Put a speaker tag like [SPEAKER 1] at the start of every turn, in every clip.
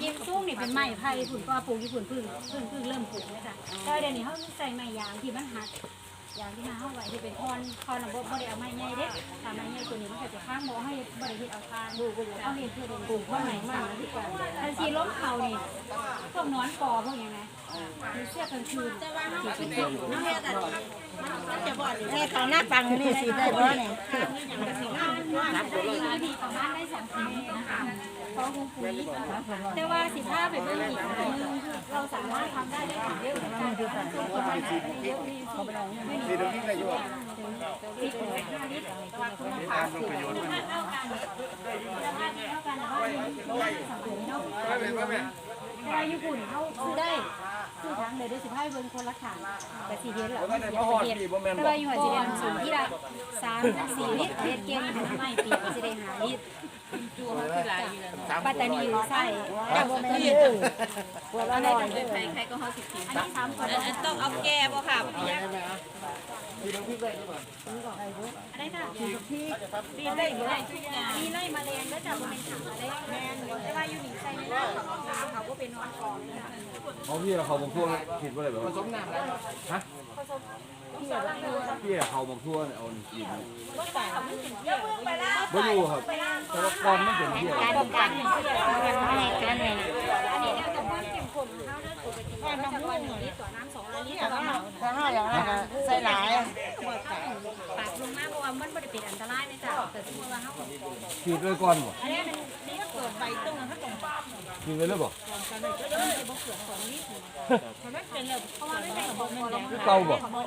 [SPEAKER 1] กิมซุ้งนี่เป็นไม้ไผ่ผุ่นก็ปลูกญี่ปุ่นพึ่งพึ่งพึ่งเริ่มปลูกเลยจ้ะแต่เดี๋ยวนี้เขาใส่ไม้ยางที่มันหักยางที่มาเข้าไว้ที่เป็นคอนคอนของบ่บ่ได้เอาไม้ใหญ่เด้ถ้าไม้ใหญ่ตัวนี้มันก็จะข้างบ่ให้บ่ได้เฮ็ดเอาคานดูก็อยู่เอาเฮ็ดเพื่อเป็นปลูกว่าไหนมากที่กว่าถ้าสีล้มเขานี่พวกนอนกอพวกอย่างไงมีเสื้อกลางคืนแต่ว่าเขาเป็นน้องเฮ็ดอะมันจะบ่อน
[SPEAKER 2] นี่เขาหน้าฟังนี่สิได้บ่เนี่ย
[SPEAKER 1] รับเลยดีประมาณได้สองปีนะคะ ของคุณปุ๋ยแต่ว่าสิบห้าไปเบิ่งอีกอันนึงคือเราสามารถทำได้ได้ถึงเยอะเหมือนกันคือคนทำได้เยอะดีเขาไปลองไม่ดี
[SPEAKER 3] ที่ตรงนี้ได้อยู่
[SPEAKER 1] สิบถึงห้าลิตรว่าคุณภาพคุณภาพเท่ากันคุณภาพเท่ากันแต่ว่าสังคมเนาะ
[SPEAKER 3] ไม่เป็นไม่เป็น
[SPEAKER 1] แต่ว่าญี่ปุ่นเขาซื้อได้ซื้อทั้งเลยด้วยสิบห้าเบิ่งคนละขังแต่สี่เดือนหรอ
[SPEAKER 3] ก็ได้มาหอดดีบ่แม่น
[SPEAKER 1] แต่ว่าอยู่หัวจีเดนสูงที่ละสามสี่ลิตรเทศเกมทำไม่ปีก็ จะได้หาลิตรปัตตานีใส่แต่บ่แม่นเด้อบัวละร้อยเด้อ
[SPEAKER 4] ใครใครก็เขาสิบกิน
[SPEAKER 1] อันนี้สามคน
[SPEAKER 4] อันต้องเอาแก้บ่ค่ะพี่ยักษ์
[SPEAKER 1] อันนี้ค่ะ
[SPEAKER 4] ปีได้บ่ได้ทุกอย่าง
[SPEAKER 1] มีไล่มาแรงแล้วจะบ่เป็นถังอะไรแม่นแต่ว่าอยู่นี่ใส่ไม่ได้เขาก็เป็นนอนกองนี่ค่ะ
[SPEAKER 5] เขาพี่เราเขาบางทั่วคิดว่าอะไรแบบ
[SPEAKER 3] ผสมน้ำแล้ว
[SPEAKER 5] ฮะพี่เขาบางทั่วเอาอีก
[SPEAKER 1] ยกมือไปแล้ว
[SPEAKER 5] บ่อยู่ครับแต่ว่าก่อนมันเป็นที่
[SPEAKER 2] การกันอะไรกันเนี่ย
[SPEAKER 1] อันนี้เนี่ยกับความเข้มข้นของเขานะปกติเขาจะวันหนึ่งลิตรต่อน้ำสองร้อยลิตรต่อน้ำ
[SPEAKER 2] ถ้าเฮาอย่างนั้นใส่หลาย
[SPEAKER 1] ปากลงมาเพราะว่ามันไม่ได้เป็นอันตรายนะจ๊ะแต่สมมติว่าเขา
[SPEAKER 5] คิดไว้ก่อนบ่
[SPEAKER 1] อันนี้มันนี่ ก็เกิดใบตรงนั้นตรงป้อม
[SPEAKER 5] คิดไว้เลยบ่า
[SPEAKER 1] บ
[SPEAKER 5] อเก่าบ่
[SPEAKER 1] เขาบอก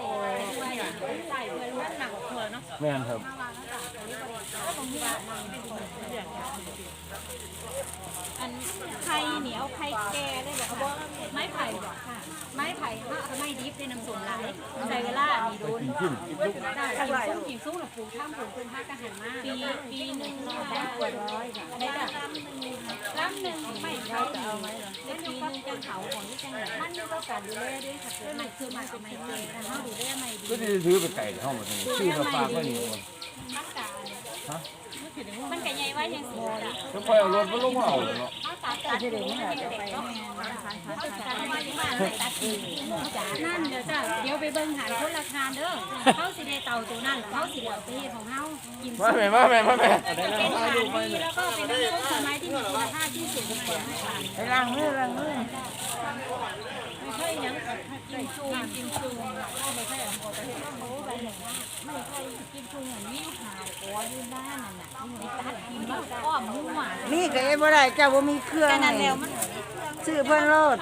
[SPEAKER 1] เก่าเพื่อเนาะ
[SPEAKER 5] แม่นครับ
[SPEAKER 1] อันไข่เหนียวไข่แก่ได้บอกเขาบไม้ไผ่บอกค่ะ ไม้ไผ่ถ้าเอาไม้ดิบได้น้ำส้มหลใส่เวลามีโดนกินซุ้มกินซุ้มหรือปลูกข้ามปลูกเป็นห้ากระหันมากปีปีหนึ่งได้กว่าร้อยได้ละลำหนึ่งไม่ใช่จะเอาไหมหรอได้ปีหนึ่งจังเขาของที่จังหวัดมันก็การดูแลด้วยค่ะมันคือมันก็ไม่เลยแต่เขาดูแลไม่ดี
[SPEAKER 5] ก็จะถือไปไก่เข้ามาตรงนี้ชื่อมาฝากไว้นี่
[SPEAKER 1] มันกา
[SPEAKER 5] ฮะ
[SPEAKER 1] มันกะใหญ่ไว้ยังสีจ้ะ
[SPEAKER 5] ก็ค่อยเอารถมาลงมาเอาเนาะ
[SPEAKER 1] เขาตัดตัดที่เด็กนี่จะไปเขาตัดมาที่บ้านเลยตัดที่นั่นเดี๋ยวจ้ะเดี๋ยวไปเบิ่งหาคนราคาเด้อเขาสิได้เต่าตัวนั่นเขาสิได้เอาไปเฮ็ดของเฮากิน
[SPEAKER 5] มาแม่มาแม่มาแม่
[SPEAKER 1] เป็นอาหารดีแล้วก็เป็นน้ำส้มสมัยที่มีคุณภาพที่สุดในประเทศไทย
[SPEAKER 2] ไปล้างมือล้างมือ
[SPEAKER 1] ไม่ใช่ยัง กินชูกินชูไม่ใช่ของประเทศเขาไปไหนไม่ใช่กินชูอย่างนี้หาหัวอยู่ด้านนั่นน่ะนี่ตัดกินแล้วอ้อมหัว
[SPEAKER 2] นี่ก็เอ้บ่ได้เจ้าบ่มีเครื่องให้ซื้อเพิ่นโลด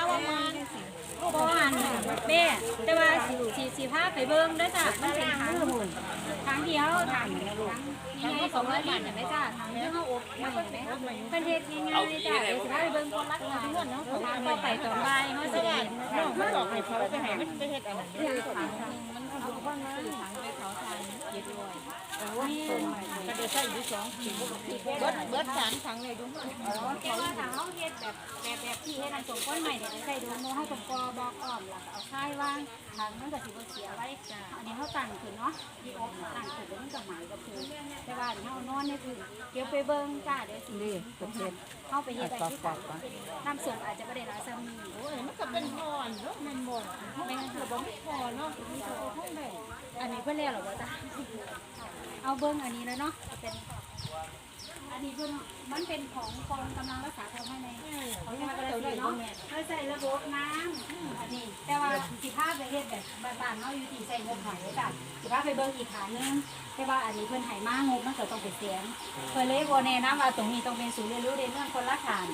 [SPEAKER 1] บ่หันแม่แต่ว่าสิสิสิพาไปเบิ่งเด้อจ้ะมันเป็นทางหุ่นทางเดียวทางนี้ลูกนี่ไง200บาทน่ะแม่จ้ะทางที่เฮาอบใหม่แม่เพิ่นเฮ็ดง่ายๆเลยจ้ะเดี๋ยวสิ ต่อไปต่อไปเขาจะเห็น้องมันบอกให้เขาจะให้มันจะเห็ดอันนั้น คือทางนึงมันคือบ่มาทางไปเขาทาง700นี่ก็ได้ใช้อยู่2ปีเบิดเบิด3ครั้งเลยดูแต่ว่าถ้าเฮาเฮ็ดแบบแบบแบบที่เฮ็ดอันสมก้นใหม่เนี่ยใส่ดูโมเฮากับกอบอกอ้อมแล้วเอาค่ายวางทางมันก็สิบเสียไว้อันนี้เฮาตั้งขึ้นเนาะที่อบตั้งขึ้นมันก็หมายกับคือแต่ว่าเฮานอนในพื้นเดี๋ยวไปเบิ่งจ้าเดี๋ยวสิ
[SPEAKER 2] นี่ประเทศ
[SPEAKER 1] เฮาไปเฮ็ดอะได้ที่กันน้ำส้มอาจจะบ่ได้หลายซ้ำโอ้ยมันก็เป็นพรเนาะมันบ่แม่งั้นคือบ่มีพรเนาะมีแต่เอาให้ได้ อันนี้เพิ่นแล้วหรอบ่จ้าเอาเบิ่งอันนี้แล้วเนาะเป็นอันนี้คือมันเป็นของกองกำลังรักษาความภายในขาเรียกว่าอะไรเนาะเขาใส่ระบบน้ำอันนี้ แต่ว่าสิภาพไปเฮ็ดแบบบ้านๆเนาะอยู่ที่ใส่งบหายจ้ะสิภาพไปเบิ่งอีกขานึงแต่ว่าอันนี้เพิ่อนให้มากงบมันก็ต้องเป็นเสียงเพิ่นเลยบ่แนะนำว่าตรงนี้ต้องเป็นศูนย์เรียนรู้ในเรื่องคนละฐาน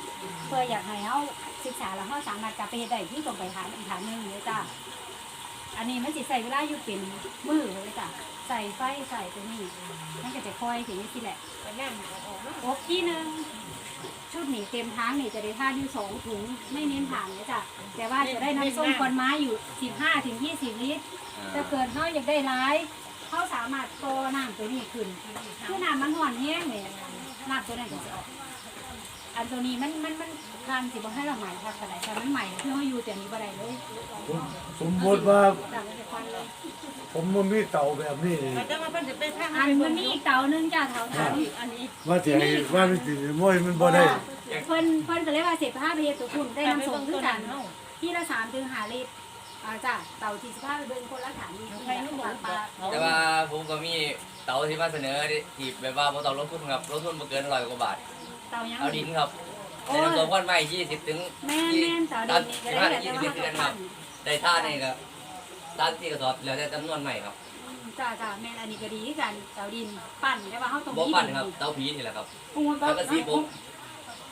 [SPEAKER 1] เพื่ออยากให้เฮาศึกษาแล้วเฮาสามารถกลับไปเฮ็ดได้ที่ต้องไปฐานอีกฐานนึงเลยจ้ะ อันนี้มันสิใส่เวลาอยู่เป็นมือเลยจ้ะใส่ไฟใส่ตัวนี้มันก็จะค่อยถึงนี่สิแหละอบที่หนึ่งชุดหนีเต็มทั้งนี่จะได้ท่าอยู่สองถุงไม่เน้นผ่านเลยจ้ะแต่ว่าจะได้น้ำส้มควันไม้อยู่สิบห้าถึงยี่สิบลิตรถ้าเกิดเขาอยากได้ร้ายเขาสามารถโตน้ำตัวนี้ขึ้นคือน้ำมันห่อนแห้งเนี่ยน้ำตัวนั้นจะออก อันตัวนี้มันมันมันขทานสิบ่ให้เราใหม่ทักกระไดแต่มันใหม่เพื่อให้อยู่แต่นี้บ่ได้เลย
[SPEAKER 3] สมมติว่า
[SPEAKER 1] จากไปควันเลย
[SPEAKER 3] ผมมันมีเต่าแบบนี้
[SPEAKER 4] มันจะมาเป็นจะเป็นทาง
[SPEAKER 1] อันมันมีอีกเตานึงจ้าเตาทานอันนี้
[SPEAKER 3] ว่าสิให้ว่ามันสิมวยมันบ่ได้
[SPEAKER 1] เพิ่นเพิ่นก็เลยว่าเสพผ้าไปเฮ็ดตัวคุณได้น้ำส่งคือกันที่ละ3ถึง5ลิตรอ่าจ้าเตาที่สิพาไปเบิ่งคนละฐานนี้ที่ปลาปลา
[SPEAKER 6] แต่ว่าผมก็มีเตาที่มาเสนอที่แบบว่าบ่ต้องลงทุนครับลงทุนบ่เกินร้อยกว่าบาท
[SPEAKER 1] เตายัง
[SPEAKER 6] เอาดินครับในน้ำส้มควันไม้20ถึง
[SPEAKER 1] แม่นแม่นเตาดินนี่ก็ได้แต่ว่า
[SPEAKER 6] 20เดือนครับได้ท่านี่ก็ท่านที่กระสอบแล้วแต่จำนวนใหม่ครับ
[SPEAKER 1] จ้าจ้าแม่นอันนี้ก็ดีคือกันเตาดินปั่นแต่ว่าเฮาต้อง
[SPEAKER 6] บ่
[SPEAKER 1] มี
[SPEAKER 6] ปั้นครับเตาผีนี่แหละครับ
[SPEAKER 7] ผมคน
[SPEAKER 6] แล้วก็สีผม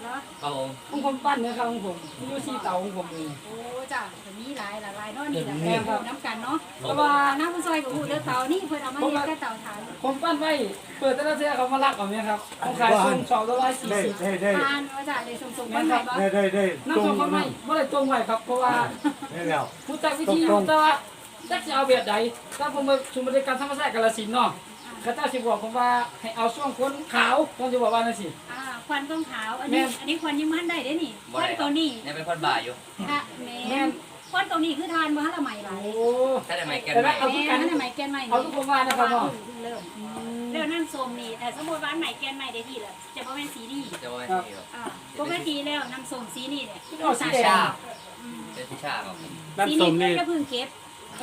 [SPEAKER 1] เนาะ
[SPEAKER 6] ครับผม
[SPEAKER 7] ผมคนปั้นเนี่ยครับของผมมีอยู่สี่เตาของผมเอง
[SPEAKER 1] โอ้จ้าก็มีหลายหลายหลายเนาะนี่แหละแม่นน้ำกันเนาะเพราะว่าน้ำมันซอยกับหูเด้อเตานี่เพิ่นเอามาเฮ็ดกับเตาถ่าน
[SPEAKER 7] ผมปั้นไว้เปิดแต่ละเทื่อเขามาลักเอาเนี่ยครับเขาขายส่งสองร้อยสี่
[SPEAKER 3] ได้
[SPEAKER 7] สิบ
[SPEAKER 3] ได้ได้
[SPEAKER 1] ทานว่าจ้าได้ส่งๆกันใหม่บ่
[SPEAKER 3] ได้ได้ได้
[SPEAKER 7] น้ำ
[SPEAKER 3] ตร
[SPEAKER 7] ส้
[SPEAKER 3] ง
[SPEAKER 7] มเขาไม่ไม่ได้ตรงไว้ครับเพราะว่า
[SPEAKER 3] ได้แล้ว
[SPEAKER 7] ผู้จักวิธีอยู่แต่ว่าจักจะเอาแบบใดถ้าผมมาชุมบริการธรรมชาติกาลสินธุ์เนาะ เขาเจ้าสิบอกผมว่าให้เอาช่วงคนขาวต้องจะบอกว่านั่นสิ
[SPEAKER 1] อ่าควันต้องขาว อันนี้อันนี้ควันยังมันได้เด้นี่ควันตัวนี้
[SPEAKER 6] ยังเป็นคนบ่าอยู่
[SPEAKER 1] ค่ะแม่นควันตัวนี้คือทานบ่ฮะละใหม่หลาย
[SPEAKER 7] โอ้
[SPEAKER 6] ถ้าได้ไม้แกน
[SPEAKER 7] แต่
[SPEAKER 6] ใหม่
[SPEAKER 7] ว่าเอาทุก
[SPEAKER 1] แม่
[SPEAKER 7] การ
[SPEAKER 1] นั่นใหม่แกนใหม่
[SPEAKER 7] เอาทุกคนว่านะครับเนาะ
[SPEAKER 1] เริ่มเริ่มนั่นโซมนี่แต่สมมุติว่าใหม่แกนใหม่ได้ที่ละจะบ่แม่นสีนี้
[SPEAKER 6] จะว่าที่ครับ
[SPEAKER 1] อ่าปกติแล้วน้ำส้มสีนี่เนี่ย
[SPEAKER 7] เอาสีแดง
[SPEAKER 6] ชาเป็นพิชาครับ
[SPEAKER 1] สีนี้เพิ่นก็เพิ่งเก็บ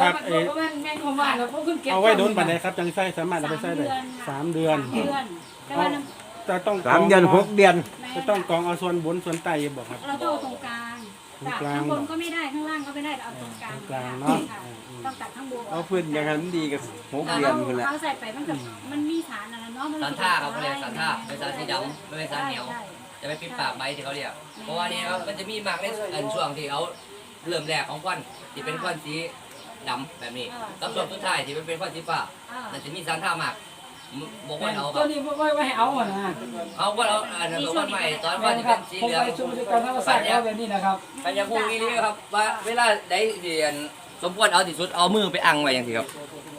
[SPEAKER 7] ครับเอ๋แม่นแม่นคำว่านะเพราะเพิ่งเก็บ
[SPEAKER 8] เอาไว้โดนปันไดครับ จังไส้สามารถเอาไปใส่ได้สามเดือน
[SPEAKER 1] สามเดือนแต่ว่าน้ำ
[SPEAKER 8] จะต้อง
[SPEAKER 5] สามเดือนหกเดือน
[SPEAKER 8] จะต้องกรองเอาส่วนบนส่วนใต้บอกครับ
[SPEAKER 1] เราต้องเอาตรงกลาง
[SPEAKER 8] ตรง
[SPEAKER 1] ตัด
[SPEAKER 8] กลาง
[SPEAKER 1] ข้างบนก็ไม่ได้ข้างล่างก็ไม่ได้เอาตรงกลาง
[SPEAKER 8] ตรงกลางเนาะ
[SPEAKER 1] ค่ต้องตัดข้างบน
[SPEAKER 5] เอาพื้นอย่างนั้นดีกับหก
[SPEAKER 1] เอา
[SPEAKER 5] เดือนพุ่นแหละ
[SPEAKER 1] เขาใส่ไปมันกับมันมีสารอะไรเนาะมัน
[SPEAKER 6] สันท่าครับเขาเรียกสันท่าเป็นสารสีดำไม่เป็นสารเหนียวจะไม่ปิดปากใบที่เขาเรียก เพราะว่านี่ครับมันจะมีหมากในอันช่วงที่เขาเริ่มแรกของควันที่เป็นควันสี ดำแบบนี้กับช่วงสุดท้ายที่มันเป็นควันสีฟ้า
[SPEAKER 1] อ่า
[SPEAKER 6] แต่จะมีสารท่าหมากบอกว่าเอาค
[SPEAKER 7] ตั
[SPEAKER 6] รั
[SPEAKER 7] ว
[SPEAKER 6] บ
[SPEAKER 7] นี้ไว้ไว้ให้เอาอะนะ
[SPEAKER 6] เอาว่าเอาอันนั้นควันใหม่ตอนค
[SPEAKER 7] แม่
[SPEAKER 6] วัน
[SPEAKER 7] น
[SPEAKER 6] ที่
[SPEAKER 7] ครั
[SPEAKER 6] เป็
[SPEAKER 7] บ
[SPEAKER 6] นสี
[SPEAKER 7] ผม
[SPEAKER 6] เหลือง
[SPEAKER 7] ไปชุมบริการธรรมชาติเอาแบบนี้นะครับ
[SPEAKER 6] ปัญญาพูดนี้ครับว่าเวลาได้เรียนสมควรเอาที่สุดเอามือไปอังไว้อย่างที่ครับ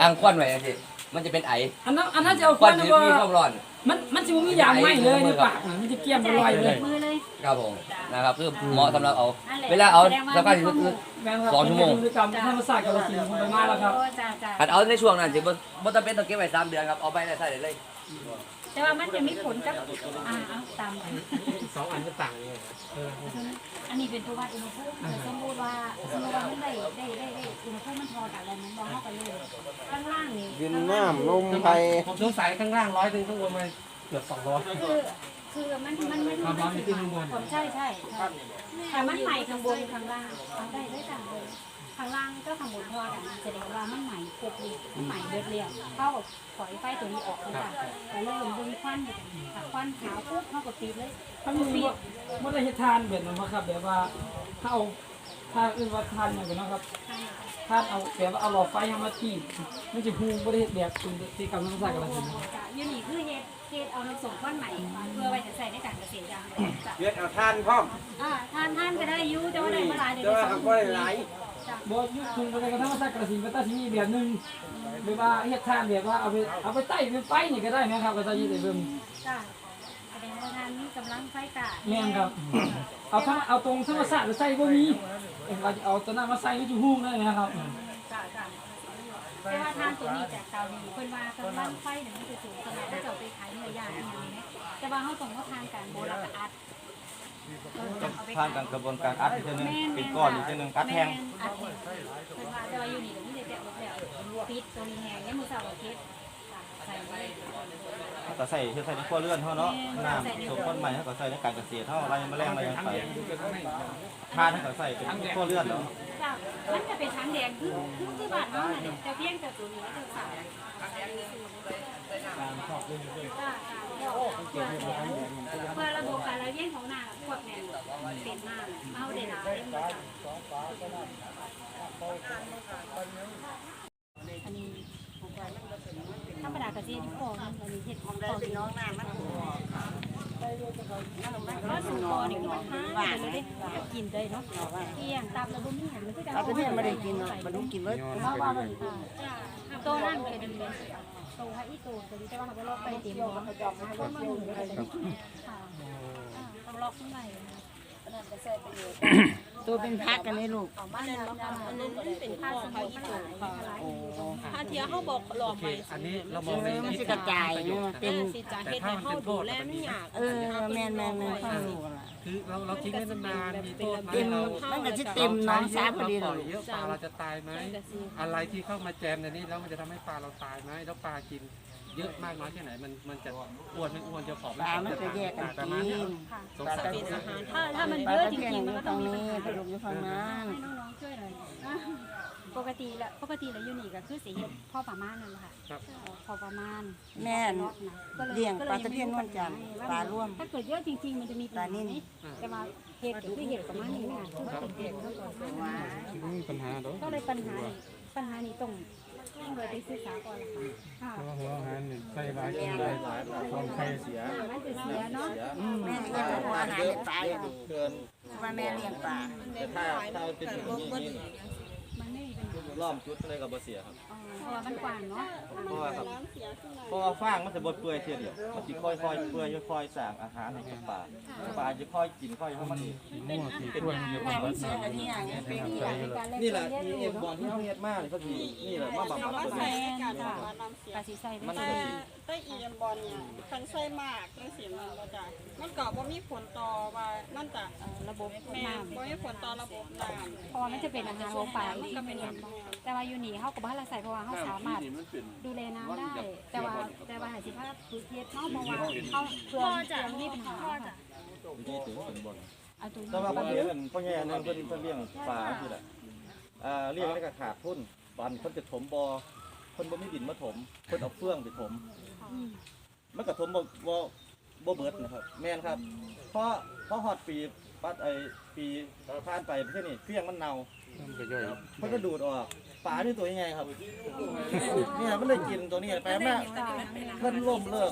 [SPEAKER 6] อังควันไว้อย่างที่ มันจะเป็นไอ
[SPEAKER 7] อันนั้นอันนั้นจะเอา
[SPEAKER 6] ค
[SPEAKER 7] ควั
[SPEAKER 6] วัน
[SPEAKER 7] น
[SPEAKER 6] ที่
[SPEAKER 7] นะว่า
[SPEAKER 6] มีความร้อน
[SPEAKER 7] มันมันจะมีอย่างไม่เลยในปากน่ะมันจะเกลี้ยมไปลอยเลย
[SPEAKER 1] มือเลย
[SPEAKER 6] ครับผมนะครับคือเหมาะสำหรับเอา
[SPEAKER 1] นั่นแหละ
[SPEAKER 6] เวลาเอา
[SPEAKER 1] แสดงว่า
[SPEAKER 6] สำคัญที่สุดคือ
[SPEAKER 7] แม่นครับ
[SPEAKER 6] สองชั่วโมง
[SPEAKER 7] บริการธรรมชาติกับเราสิผมไปมาแล้วครับ
[SPEAKER 1] โอ้จ้าจ้า
[SPEAKER 6] อันเอาในช่วงนั้นสิบ่บ่จำเป็นต้องเก็บไว้สามเดือนครับเอาไปได้ใส่ได้เลย
[SPEAKER 1] แต่ว่ามันจะมีผลกับอ่าเอาตาม
[SPEAKER 8] สองอันก็ต่างเลย
[SPEAKER 1] อันนี้เป็นตัววัดอุณหภูมิแต่สมมติว่าสมมติว่ามันได้ได้ได้ได้อุณหภูมิมันพอกับอะไรมันบอกเข้ากันเลยข้างล่างนี่
[SPEAKER 5] ดินน้ำลมไป
[SPEAKER 8] ผมสงสัยข้างล่างร้อยถึงข้างบนมันเกือบสองร้อย
[SPEAKER 1] คือ คือมันมันมัน
[SPEAKER 8] ความร้อนมันขึ้นข้างบน
[SPEAKER 1] ผมใช่ใช่ใช่แต่มันใหม่ข้างบนข้างล่างเอาได้ได้ต่างเลยข้างล่างก็ข้างบนพอกันแสดงว่ามันใหม่ปกติมันใหม่เบิดเรียงเข้าถอยไฟตัวนี้ออกเลยจ้ะแต่เริ่มดึงควันควันขาวปุ๊บเข้ากับปิดเลย
[SPEAKER 7] ถ้ามีว่าไม่ได้เฮ็ดทานแบบนั้นนะครับแบบว่าถ้าเอาถ้าอื่นว่าทานอย่างนั้นะครับ ทาน เอาแบบว่าเอาหลอดไฟเอามาตีมันจะฮูบ่ได้เฮ็ดแบบคุณที่กรรมธรรมชาติกับเราสิ
[SPEAKER 1] จ้ะยูนี่คือเฮ็ดเฮ็ดเอาน้ำส้มควันใหม่เพื่อไว้จะใส่ในการเกษตรอย่างเดียวจ้ะ
[SPEAKER 5] เลือดเอาท่านพร้อม
[SPEAKER 1] อ่าทานทานก็ได้อยูแต่ว่าได้มาหลายเดือน
[SPEAKER 5] แต่ว่า
[SPEAKER 1] สอง
[SPEAKER 5] ทำบ่ได้หลาย
[SPEAKER 7] บ่ยุคคุณบริการธรรมชาติกับเราสิก็ต้องสิมีแบบหนึงแบบว่าเฮ็ดทานแบบว่าเอาไปเอาไปใต้ไปไฟนี่ก็ได้นะครับก็จะยืดได้เบิ่ง
[SPEAKER 1] จ้ะแสดงว่าทานมีกำลังไฟกะ
[SPEAKER 7] แม่นครับ เอาทั้งเอาตรงธรรมชาติไปใส่บ่มีเอาเอาตัวนั้นมาใส่ก็จะฮู้ได้นะครับ
[SPEAKER 1] จ้ะจ้ะแต่ว่าทานตัวนี้จากเตานี้เพิ่นว่ากำลังไฟเนี่ยมันจะสูงขนาดที่จะเอาไปขายเนื้อย่างอย่างนี้นะแต่ว่าเฮาต้องมาทานกันโบราณอัดเออเอาไปข
[SPEAKER 9] ผ่านการกระบวนการอัดอีกทีหนึงเป็นก้อนอีกทีหนึงอัดแห้ง
[SPEAKER 1] ม่นอัดแห้งเพิ่นว่าแต่ว่าอยู่นี่ก็มีแต่แตะอบแล้วปิดตัวนี้แห้งเนี่ยมื้อเช้าก็เก็บจ้ะใส่ไว้
[SPEAKER 9] ก็ใส่เฮ็ดใส่ในครัวเรือนเท่าเนาะน้ำสมคนใหม่เขาก็ใส่ในการเกษตรเท่าไรแมลงอะไรยังไปทานเขาก็ใส่เป็นครัวเรือนเนาะ
[SPEAKER 1] จ้ะมันจะเป็นช้างแดงคือคือคือบ้านน้องน่ะเนี่ยแต่เพียงแต่ตัวนี้คือสาวจ้ะจ้ะเพื่อเพื่อระบบการไหลเวียนของน้ำพวกเนี่ยเป็นมากเอาได้หลายอันนี้ ธรรมดากระเจี๊ยบที่คออันนี้เห็ดของเราน้องน้ำมันก็สูงคอนี่คือมันหายเลยกินได้เนาะเที่ยงตามระบบนี่มันก็จะ
[SPEAKER 2] เอาไปเนี่ยไม่ได้กินเนาะมันต้องกินไว้
[SPEAKER 1] ว่าว่ามันโตนั่นเป็นเดือนโตให้อีโตแต่ที่ว่าเขาล็อกไปเต็มหัวก็มาหมุนอะไรค่ะต้องล็อกข้างในอันนั้นก็ใส่ประโยชน์
[SPEAKER 2] ตัวเป็นพักกันนี่ลูก
[SPEAKER 1] อามาแล้วก็
[SPEAKER 4] อันนั้นเป็น
[SPEAKER 1] ผ้า
[SPEAKER 4] ข้อ
[SPEAKER 1] สมุน
[SPEAKER 4] อี
[SPEAKER 1] ไพ
[SPEAKER 4] ก
[SPEAKER 1] รหลาย
[SPEAKER 4] ถ้าเทียเขาบอกหลอกไป
[SPEAKER 8] อันนี้เราม
[SPEAKER 2] อ
[SPEAKER 8] องใน
[SPEAKER 2] มันสิกระจายเนาะ
[SPEAKER 4] เป็
[SPEAKER 2] เป็นน
[SPEAKER 4] สิจะเฮ็ดให้เขาดูแลไม่ยาก
[SPEAKER 2] เออแม่นแม่นแม่นข้าว
[SPEAKER 8] คือเราเราทิ้งไว้นานมีโทษไหม
[SPEAKER 2] เต็ม
[SPEAKER 8] เรา
[SPEAKER 2] มันก็สิเต็มน้องสาพอดี
[SPEAKER 8] เราป
[SPEAKER 2] เล
[SPEAKER 8] ล่อย
[SPEAKER 2] ย
[SPEAKER 8] เยอะปลาเราจะตายไหมอะไรที่เข้ามาแจมในนี้แล้วมันจะทำให้ปลาเราตายไหมแล้วปลากิน เยอะมากน้อยแค่ไหนมันมันจะอ้วนไม่อ้วนจะผอม
[SPEAKER 2] ปลามันจะแยกกัน
[SPEAKER 8] ประ
[SPEAKER 2] กิ
[SPEAKER 8] มาณ
[SPEAKER 2] น
[SPEAKER 8] นี้สงสาร
[SPEAKER 4] เป็นอาหาร
[SPEAKER 1] ถ้าถ้ามัน
[SPEAKER 2] ปลา
[SPEAKER 1] เยอะ
[SPEAKER 2] ตะ
[SPEAKER 1] จ
[SPEAKER 2] เพียน
[SPEAKER 1] ริง
[SPEAKER 2] อ
[SPEAKER 1] ๆมัน
[SPEAKER 2] ยู่
[SPEAKER 1] ก็
[SPEAKER 2] ต
[SPEAKER 1] ต้
[SPEAKER 2] ร
[SPEAKER 1] อง
[SPEAKER 2] งนี้ปลาดุกอยู่ฝั่งนั้น
[SPEAKER 1] ให้น้องๆช่วยหน่อยนะปกติแล้วปกติแล้วอยู่นี่ก็คือสิเฮ็ดพ่อประมาณนั่นแหละค่ะ
[SPEAKER 8] ครับ
[SPEAKER 1] พอประมาณ
[SPEAKER 2] แม่น
[SPEAKER 1] เนาะนะก็
[SPEAKER 2] เลี้ยงปลาตะเพียนนวลจันทร์ปลาร่วม
[SPEAKER 1] ถ้าเกิดเยอะจริงๆ มันจะมี
[SPEAKER 2] ปลานิ่ม
[SPEAKER 1] แต่ว่าเห็ดก็คือเห็ดประมาณนี้นะคือว่าเป็นเห็ดก็ก่อน
[SPEAKER 8] ไม่มีปัญหาหรอก
[SPEAKER 1] ก็เลยปัญหานี่ปัญหานี้ต้องต้อง เลยไปศึกษาก่อนละค่ะค่ะ
[SPEAKER 8] เพราะหัวอาหารเนี่ยใส่หลายกินหลายหลายคนไข้เสีย
[SPEAKER 1] มันจะเสียเนาะ
[SPEAKER 2] แม่นี่ก็จะหัวอาหารในปลาอยู่
[SPEAKER 9] เกิน
[SPEAKER 2] ว่าแม่เลี้ยงปลา
[SPEAKER 9] แต่ถ้าถ้าเป็นอย่างนี้นี่
[SPEAKER 1] มันไม่มีปัญหา
[SPEAKER 9] ล้อมจุดเลยกับบ่เสียครับ
[SPEAKER 1] อ๋อเพ ราะว่ามันกว้างเนาะ
[SPEAKER 9] เพราะว่าครับเพราะว่าฟางมันจะบดเปื่อยเทียเดียวมันจะค่อยๆเปื่อยค่อยๆสร้างอาหารให้กับปลาปลาจะค่อยกินค่อยให้มันอีก
[SPEAKER 8] มั่วขี่กล้วยมันอยู่บ
[SPEAKER 2] แม่
[SPEAKER 8] น
[SPEAKER 2] มั
[SPEAKER 8] ร
[SPEAKER 2] น
[SPEAKER 8] ถ
[SPEAKER 2] เสียกันที่อย่างนี้
[SPEAKER 9] นี่แหละที่เอ็มบอลที่เขาเฮ็ดมากเลยก็คือนี่แหละมาบำบัดตัว
[SPEAKER 1] ใส่
[SPEAKER 9] นี้
[SPEAKER 1] กันค่ะกะสิใส่ได้
[SPEAKER 9] มัน
[SPEAKER 1] ใส่
[SPEAKER 9] ก็สิ
[SPEAKER 4] ได้อีเอ็มบอลเนี่ยคันใส่มากจังซี่มันบ่จ้ะมันก็บ่มีผลต่อว่ามันจะ
[SPEAKER 1] เอ่อระบบ
[SPEAKER 4] แม่
[SPEAKER 1] น้
[SPEAKER 4] บ่มีผลต่อระบบน้ำำ
[SPEAKER 1] เพราะว่ามันจะเป็นอาหารของปลาอีกทีหนึงแต่ว่าอยู่นี่เฮาก็บ่ให้เราใส่เพราะว่าเฮาสามารถดูแลน้ำได้ แต่ว่าแต่ว่าให้สิพาฝึกเฮ็ดเนาะเพราะว่าเฮาเครื่องเครื่องมีปัญหาค่ะ
[SPEAKER 9] วิธีถึงเป็นบอล
[SPEAKER 1] เอาตัว
[SPEAKER 9] แต่ว่าพ่อเลี้ยงพ่อแย่นั่นเพิ่นเพิ่นเลี้ยงปลาคือแหละอ่าเลี้ยงแล้วก็ขาดทุนปันเพิ่นจะถมบ่อเพิ่นบ่มีดินมาถมเพิ่นเอาเฟืองไปถมมันก็ถมบ่บ่บ่เบิดนะครับ แม่นครับ เพราะเพราะฮอดปีปัดไอ้ปีผ่านไปเพื่อนี่เฟี้ยงมันเน่า
[SPEAKER 8] มันก็ย่อย
[SPEAKER 9] เพิ่นก็ดูดออก ปลานี่ตัวยังไงครับเนี่ยมันเลยกินตัวนี้ไปแม่เพิ่นล้มเลิก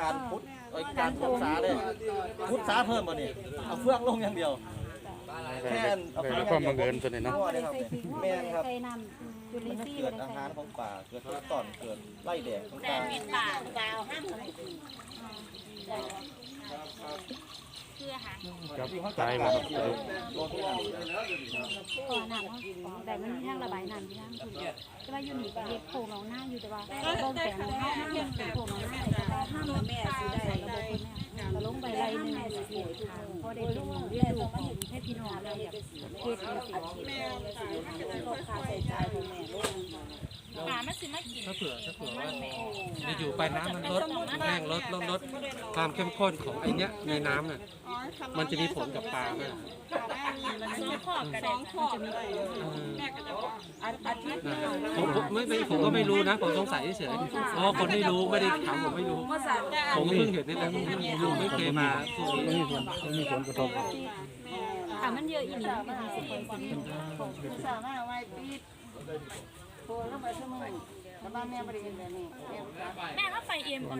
[SPEAKER 9] การพุดไอ้การพุดสาเลยพุดสาเพิ่มบ่นี่เอาเฟืองลงอย่างเดียวแค่เอาเฟืองอย่างเดียว
[SPEAKER 8] ตัวนี้เนาะ
[SPEAKER 1] เฮาบ่ได้ใส่พริกเฮาบ่ได้ใส่น้ำจุลิ
[SPEAKER 9] มัน
[SPEAKER 1] นทรีย์
[SPEAKER 9] เกิ
[SPEAKER 1] บ่
[SPEAKER 9] ด
[SPEAKER 1] ได้
[SPEAKER 9] อา
[SPEAKER 1] ใส่
[SPEAKER 9] หารของป่าเกิดต้นต่อนเกิดไล่แดดของป่า
[SPEAKER 2] ปลาปลาห้าม
[SPEAKER 8] กับ
[SPEAKER 9] ที่เขา
[SPEAKER 8] ตายหมด
[SPEAKER 9] ลงที่นั่น
[SPEAKER 1] ขอน้ำเฮาแต่มันมีทางระบายน้ำที่ทางคุณแต่ว่าอยู่นี่ก็เฮ็ดโพรงเอาหน้าอยู่แต่ว่าเบิ่งแต่งเฮาห้ามเฮ็ดโพรงเอาหน้าแต่ว่าห้ามแม่สิได้ระบบคนแม่ลงไปไล่นึงสิเฮ็ดทางพอได้ดูเรียนรู้ของให้พี่น้องแล้วแบบเฮ็ดจังซี่
[SPEAKER 4] แม่ค่ะมันจะได้ค่อยๆจ่ายของแม่ลง
[SPEAKER 8] ถ้าเผื่อถ้าเผื่อว่าอยู่ๆไปน้ำมันลดแห้งลดลดลดความเข้มข้นของไอเนี้ยในน้ำน่ะ
[SPEAKER 4] อ๋อคั
[SPEAKER 8] มันจะมีผลกับปลาไหม
[SPEAKER 4] สองขอบก็ได้สองขอบเลยแม่ก็จะบอกอาทิตย์หนึง
[SPEAKER 8] ผมผมไม่ไม่ผมก็ไม่รู้นะผมสงสัยเฉยๆเพราะว่าคนไม่รู้ไม่ได้ถามผมไม่รู้ผมเพิ่งเห็นนี่แหละผมไม่รู้ไม่เคยมาพวกนี้ไม่มีผลไม่มีผลกระทบ
[SPEAKER 1] ถ้ามันเยอะอีหลีมันสิไปสิ
[SPEAKER 2] สามารถไว้ปิ ดโผล่ลงไปชั่วโมงแต่ว่าแม่บริเวณแบบนี้แม่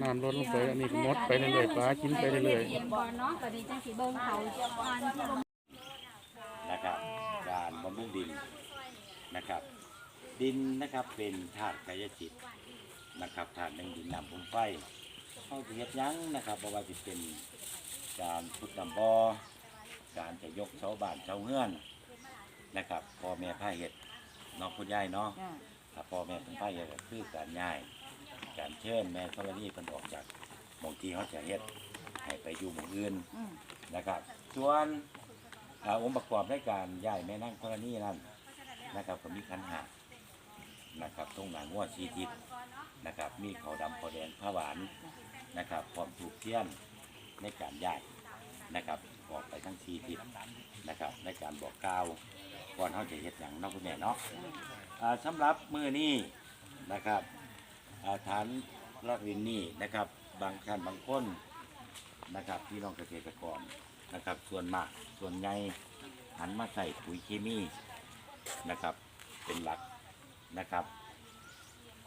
[SPEAKER 8] น้ำลดลงไปอันนี้มดไปเรื่อยๆปลากินไปเรื่อย
[SPEAKER 1] เอียงก่อนเนาะก็ดีจังสิเบิ่งเขาทานที่ลง
[SPEAKER 10] นะครับการบำรุงดินนะครับ ดินนะครับเป็นธาตุกายจิตนะครับธาตุหนึ่งดินน้ำลมไฟเข้าเฮ็ดหยังนะครับบ่ว่าจะเป็นการพุดดำบอการจะยกเสาบ้านเสาเฮือนนะครับพ่อแม่พาเฮ็ดเน้องคุณยายเนาะ ถ้าพ่อแม่เป็นพาเฮ็ดก็คือการย้าย การเชิญแม่ธรณีเพิ่นออกจากหมองที่เขาจะเฮ็ดให้ไปอยู่หมู่อื่นนะครับ ส่วนอ่าองค์ประกอบในการย้ายแม่นั่งกรณีนั้นนะครับก็มีขันหากนะครับตรงหนังวัวชีทิศนะครับ มีเขาวดำเขาวแดงผ้าหวานนะครับพร้อมถูกเทียนในการย้ายนะครับออกไปทั้งชีทิศนะครับ ในการบอกกล่าวก่อนเขาจะเฮ็ดอย่างเนอกคุณแม่เนาะ อ่าสำหรับมือนี้นะครับอ่าฐานรักวินนี่นะครับ บางท่านบางคนนะครับพี่น้องเกษตรกรนะครับ ส่วนมากส่วนใหญ่หันมาใส่ปุ๋ยเคมีนะครับ เป็นหลักนะครับ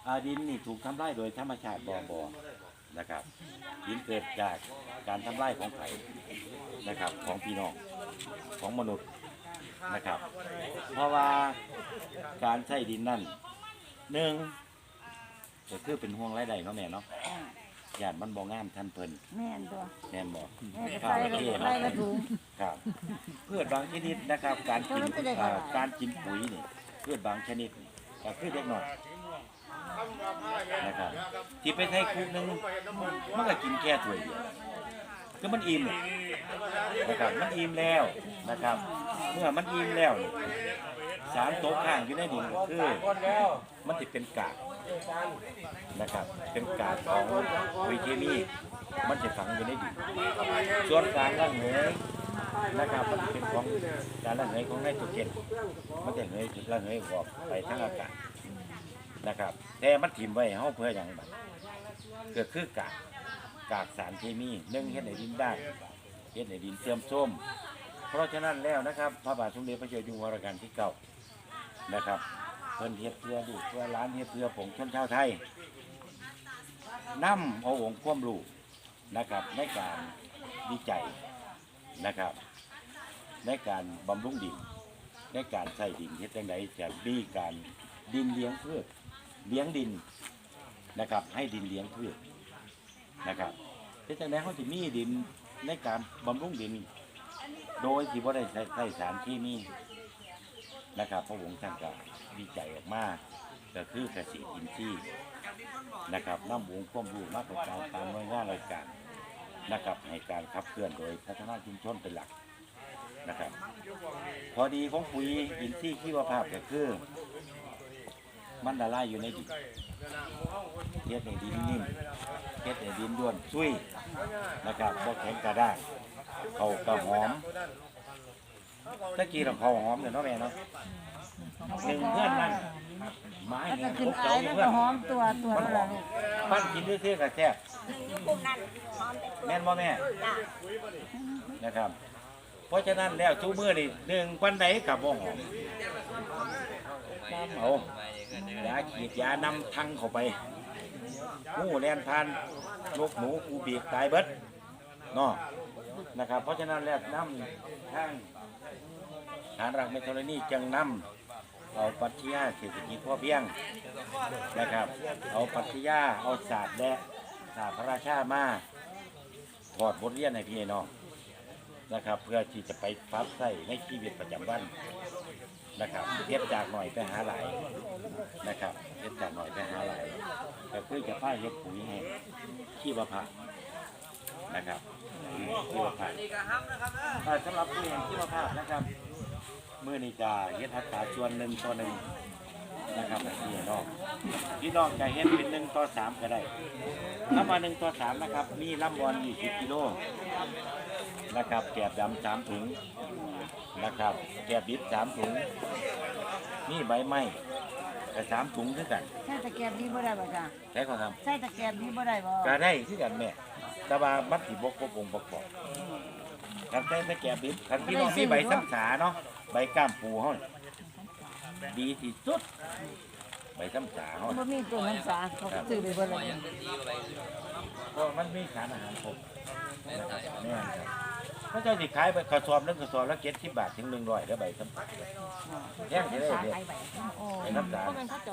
[SPEAKER 10] อาดินนี่ถูกทำลายโดยธรรมชาติบอบอนะครับดินเกิดจากการทำลายของไผ่นะครับ ของพี่น้องของมนุษย์ นะครับ เพราะว่าการใช้ดินนั่นหนึ่งก็คือเป็นห่วงรายได้เนาะแม่เนาะย่านมันบ่งามทันเพิ่น
[SPEAKER 2] แม่นตัว
[SPEAKER 10] แม่นบ่
[SPEAKER 2] แม่ก็ใส่แล้วก็ใส่แล้วถุง
[SPEAKER 10] ครับพืชบางชนิดนะครับ การกิน
[SPEAKER 2] แล้วมันจะได้
[SPEAKER 10] เอ่อ
[SPEAKER 2] เท่าไหร่
[SPEAKER 10] การกินปุ๋ยนี่พืชบางชนิดก็คือเด็กน้อยนะครับที่ไปใช้คุกหนึงมันก็กินแค่ถ้วยเดียว คือมันอิ่มนะครับมันอิ่มแล้วนะครับ เมื่อมันอิ่มแล้วนี่สารตกค้างอยู่ในดินก็คือมันจะเป็นกากนะครับ เป็นกากของปุ๋ยเคมีมันจะฝังอยู่ในดินส่วนการระเหยนะครับมันเป็นของการระเหยของไนโตรเจนมันจะเหยระเหยออกไปทั้งอากาศนะครับ แต่มันถิ่มไว้ห้เฮาเพื่ออย่างไรก็คือกาก กากสารเคมีหนึ่งเฮ็ดในดินได้เฮ็ดในดินเสื่อมโทรมเพราะฉะนั้นแล้วนะครับพระบาทสมเด็จพระเจ้าอยู่หัวรัชกาลที่เก้านะครับเพิ่นเฮ็ดเพื่อดูเพื่อร้านเฮ็ดเพื่อผงชนชาวไทยนำเอาองค์ความรู้นะครับในการวิจัยนะครับ ในการบำรุงดิน ในการใส่ดินเฮ็ดจังไดจะดีการดินเลี้ยงพืชเลี้ยงดินนะครับ ให้ดินเลี้ยงพืช นะครับเฮ็ดจังไดเขาจะมีดินในการบำรุงดิน โดยที่บ่ได้ใส่ใส่สารเคมีนะครับพระองค์ท่านก็วิจัยออกมาก็คือเกษตรอินทรีย์นะครับน้ำวงความรู้มาประกอบตามหน่วยงานราชการนะครับให้การขับเคลื่อนโดยพัฒนาชุมชนเป็นหลักนะครับ พอดีของปุ๋ยอินทรีย์ชีวภาพก็คือ มันละลายอยู่ในดินเฮ็ดในดินนิ่มเฮ็ดในดินด้วนซุยนะครับบ่แข็งกระด้างเขากระหอมตะกี้เราเขาหอมเนี่ยเนาะแม่เนาะหนึ่งเพื่อนนั่นไม้
[SPEAKER 2] แล้ว
[SPEAKER 10] ห
[SPEAKER 2] ก็
[SPEAKER 10] นึ่ง
[SPEAKER 2] ขึ้น
[SPEAKER 10] พวก
[SPEAKER 2] ไอ
[SPEAKER 10] เจ้า
[SPEAKER 2] แล้ว
[SPEAKER 10] เพื่อน
[SPEAKER 2] ก็หอมตัวตัว
[SPEAKER 10] มัน
[SPEAKER 2] เท่า
[SPEAKER 10] ห
[SPEAKER 2] ไห
[SPEAKER 10] อ
[SPEAKER 2] ร่
[SPEAKER 10] มปั้นกินด้วยเสื้อกระแทกแม่นบ่แม่นะครับ เพราะฉะนั้นแล้วชูมือนี่หนึ่งปันใดกับบ่หอมน้ำเอายาขีดยานำทังเข้าไปหมูแลนพานนกหนูกูปีกตายเบิดเนาะนะครับ เพราะฉะนั้นแล้วน้ำทางฐานรักเมทรณีจึงนำเอาปรัชญาเศรษฐกิจพ่อเพียงนะครับ เอาปรัชญาเอาศาสตร์และศาสตร์พระราชามาถอดบทเรียนให้พี่น้อง นะครับ เพื่อที่จะไปปรับใช้ในชีวิตประจำวันนะครับเทียบจากหน่อยไปหาหลายนะครับเทียบจากหน่อยไปหาหลายก็คือจะป้ายเฮ็ดปุ๋ยให้ขี้บะผ่านะครับขี้บะผ่าอ่าสำหรับปุ๋ยแห่งขี้บะผ่านะครับเมื่อนี้จะเฮ็ดอัตราส่วนหนึ่งต่อหนึ่งนะครับพี่น้องพี่น้องจะเฮ็ดเป็นหนึ่งต่อสามก็ได้ถ้ามาหนึ่งต่อสามนะครับ มีลำบอล20กิโล นะครับ แกบดำสามถุงนะครับ แกบดิบสามถุง นี่ใบไม้แต่สามถุงคือกัน
[SPEAKER 2] ใส่ตะแกรงนี้บ่ได้บ่จ้ะ
[SPEAKER 10] ใช้เขาท
[SPEAKER 2] ใส่ตะแกรงนี้บ่ได้บ่ำ
[SPEAKER 10] ก็ได้คือกันแม่แต่ว่ามัดสิบกครบองค์ประกอบกันใช้แต่แกบดิบคันพี่น้องมีใบซ้ำสาเนาะใบก้ามปูเฮานี่ดีที่สุดใบซ้ำสาเฮา
[SPEAKER 2] บ่มีตัวน้ำสาเขาก็ซื้อไปเบ่เลย
[SPEAKER 10] เพราะ มันมีสารอาหารครบ
[SPEAKER 6] แม่นไทย
[SPEAKER 10] แม่นครับพระเจ้าสิขายไปกระสอบหนึงกระสอบละเจ็ดสิบบาทถึงหนึ่งร้อยแล้วใบซ้ำสาแย่งจะได้เด็ด
[SPEAKER 2] โอ้
[SPEAKER 10] ใบซ้ำสา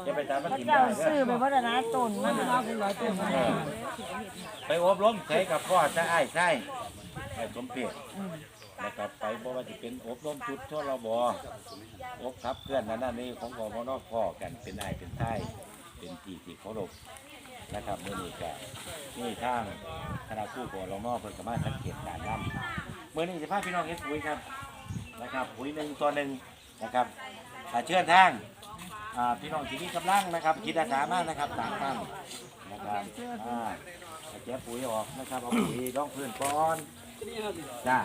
[SPEAKER 10] จะไปตามมัน
[SPEAKER 2] พระ
[SPEAKER 10] กิน
[SPEAKER 2] เจ้า
[SPEAKER 10] ได้เด้
[SPEAKER 2] ซื้อ
[SPEAKER 10] อ
[SPEAKER 2] ไปบ่ได้นะต้นมันน่ะ
[SPEAKER 10] เออไปอบรมใช้กับพ่อจะอ้ายใช่ไอ้สมเพชนะครับไปบ่ว่าจะเป็นอบรมจุดทั่วเราบออบครับเพื่อนนั่นนั่นนี่ของกบนอกพ่อกันเป็นอ้ายเป็นใต้เป็นที่ที่เคารพ นะครับมื่อนี้ก็นี่ทางคณะผู้กรมอเพิ่นสามารถสังเกตการนำเมื่อนี้จะพาพี่น้องเฮ็ดปุ๋ยครับนะครับปุ๋ยหนึ่งตัวหนึ่งนะครับอ่าเชื่อทางอ่าพี่น้องที่มีกำลังนะครับจิตอาสามากนะครับสามท่านนะครับอ่าแกะปุ๋ยออกนะครับเอาปุ๋ยร่องพื้นก้อนจ้า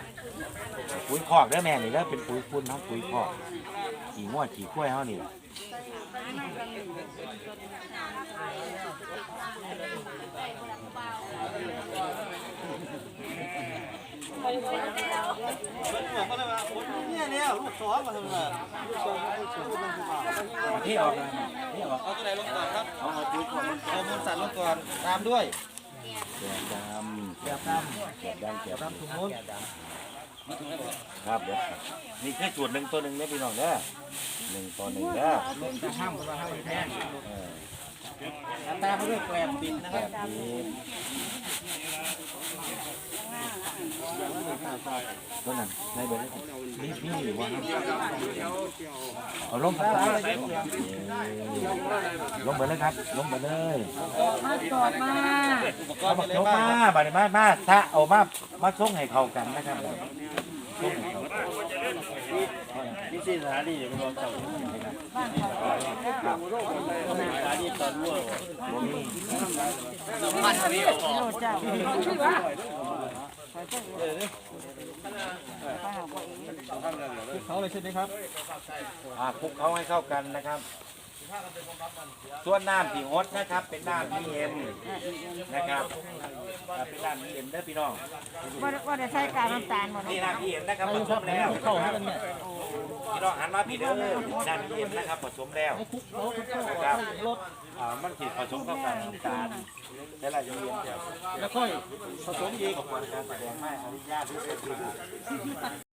[SPEAKER 10] ปุ๋ยคอกเด้อแม่นี่แล้วเป็นปุ๋ยคุณเนาะปุ๋ยคอกขี่ง้วขี่กล้วยเฮานี่
[SPEAKER 9] เนี่ยเนี่ยลูกสองมาทำไมลูกสองลูกสองลูกสอง
[SPEAKER 10] เอาที่ออกเลยที่ออก
[SPEAKER 9] เอาตัวไหนลงก่อนครับ
[SPEAKER 10] เอาเอาปุ๋ยคอกมัน
[SPEAKER 9] เอามูลสัตว์ลงก่อนตามด้วย
[SPEAKER 10] แกะดำแกะดำแกะดำแกะดำ
[SPEAKER 9] ถุงนู้น
[SPEAKER 10] ครับเดี๋ยวนี่คือสูตรหนึ่งตัวหนึ่งเด้อพี่น้องเด้อหนึ่งต่อหนึ่งเด้อ
[SPEAKER 9] จะห้ามว่าห้ามแท้
[SPEAKER 10] เออ
[SPEAKER 9] ตาเขาด้วยแกลบปิดนะครับ
[SPEAKER 10] ตัวนั้นในเบอร์นี่พี่หรือว่าเอาลงครับลงไปเลยครับลงไปเลย
[SPEAKER 1] มาจอดมา
[SPEAKER 10] เอาบอกยกมาบัดมามาถ้าเอามามาส่งให้เขากันนะครับนี่
[SPEAKER 9] สิสถานีเดี๋ยวไปรอจ้า สถานีตอนรั่ว
[SPEAKER 6] มันวิวออก
[SPEAKER 9] เขาเลยใช่ไหมครับ
[SPEAKER 10] อ่าคลุกเขาให้เข้ากันนะครับ ส่วนน้ำที่ฮดนะครับ เป็นน้ำพีเอ็มนะครับอ่าเป็นน้ำพีเอ็มเด้อพี่น้อง
[SPEAKER 2] ว่าว่าได้ใช้การน้ำตาลหมด
[SPEAKER 10] นี่น้ำพีเอ็มนะครับผสมแล้วเข้าให้กันเนี่ยพี่น้องหันมาพี่เด้อน้ำพีเอ็มนะครับผสมแล้วนะครับอ่ามันผิดผสมเข้ากันน้ำตาลแต่ละยังเรียนเดียว
[SPEAKER 9] แล้วค่อยผสมอีก
[SPEAKER 10] ขบวนการแสดงไม่อนุญาตด้วย